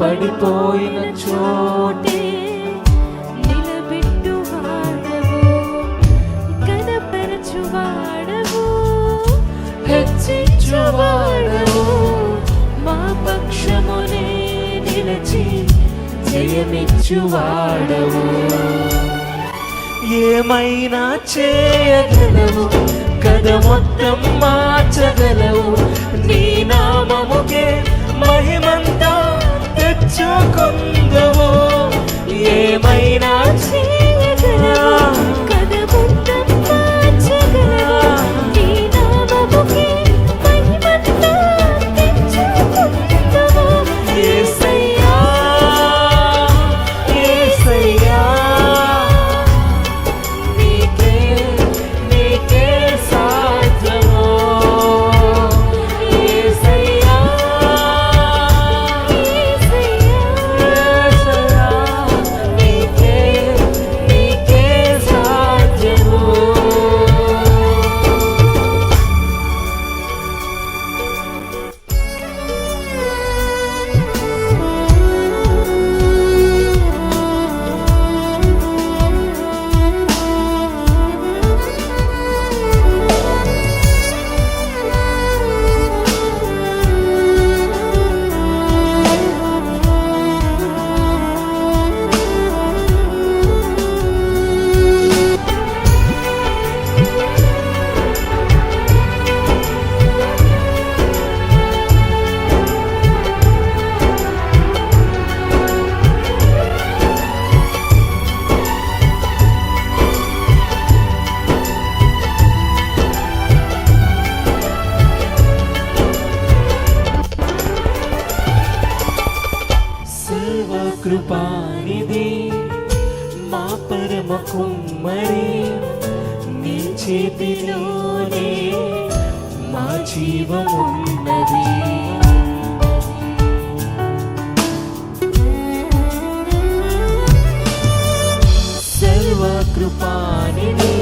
పడిపోయిన చోటే నిలబెట్టువాడవు, గణపరచువాడవు, హెచ్చించువాడవు మా పక్షమునే నిలచి జయమిచ్చువాడవు ఏమైనా చేయగలవు కథ మొత్తం మార్చగలవు. నీ నామముకే మహిమంతా తెచ్చుకుందవు ఏమైనా చే మరి నీ చేతిలోనే మా జీవమున్నది. సర్వకృపానిది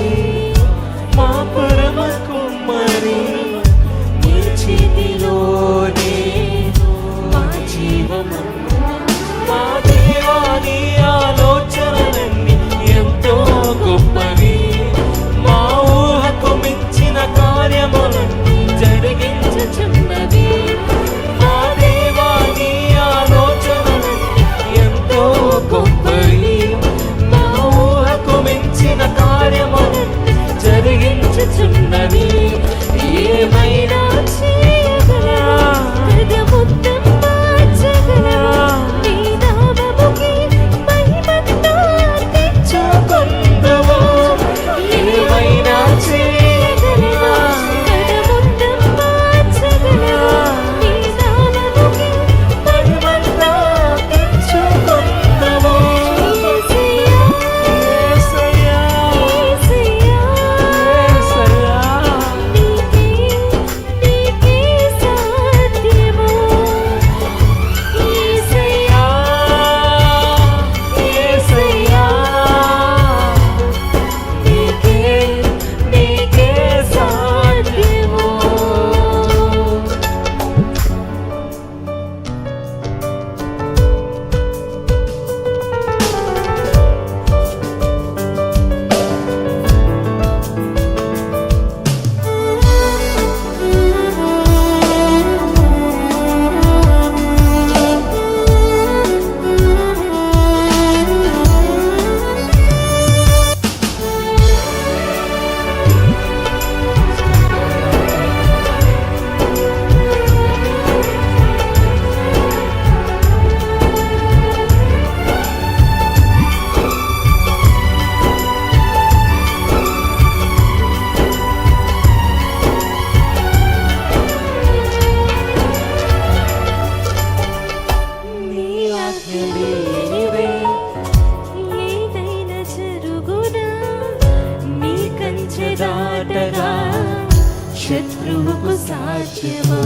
దాటగా శత్రువుకు సాధ్యమా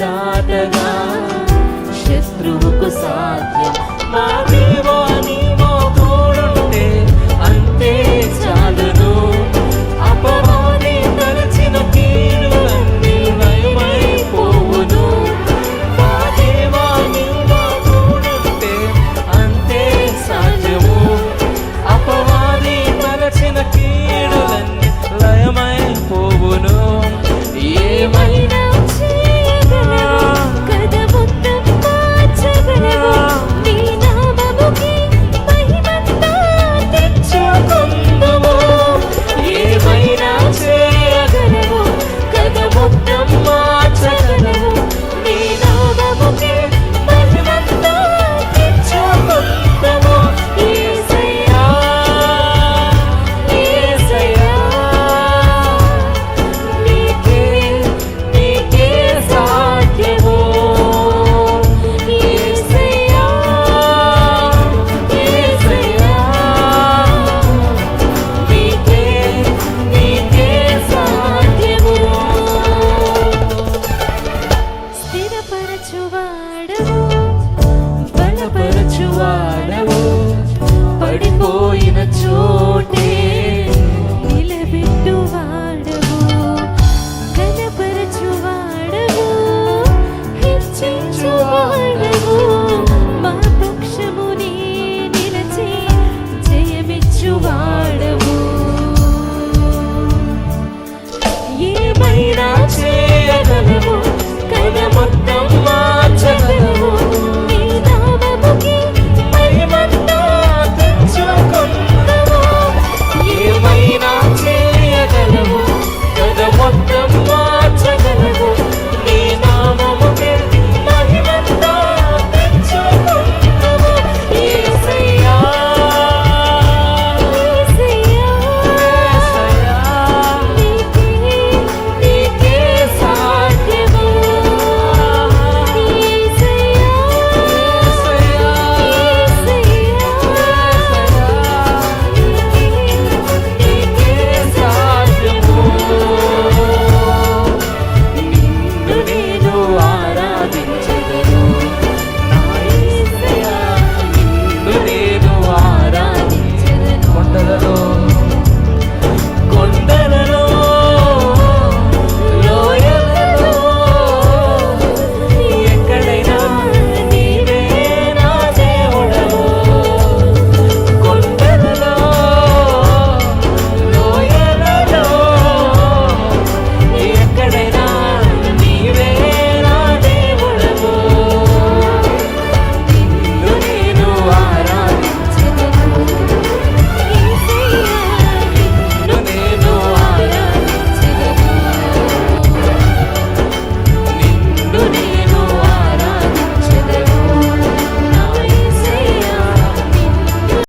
దాటగా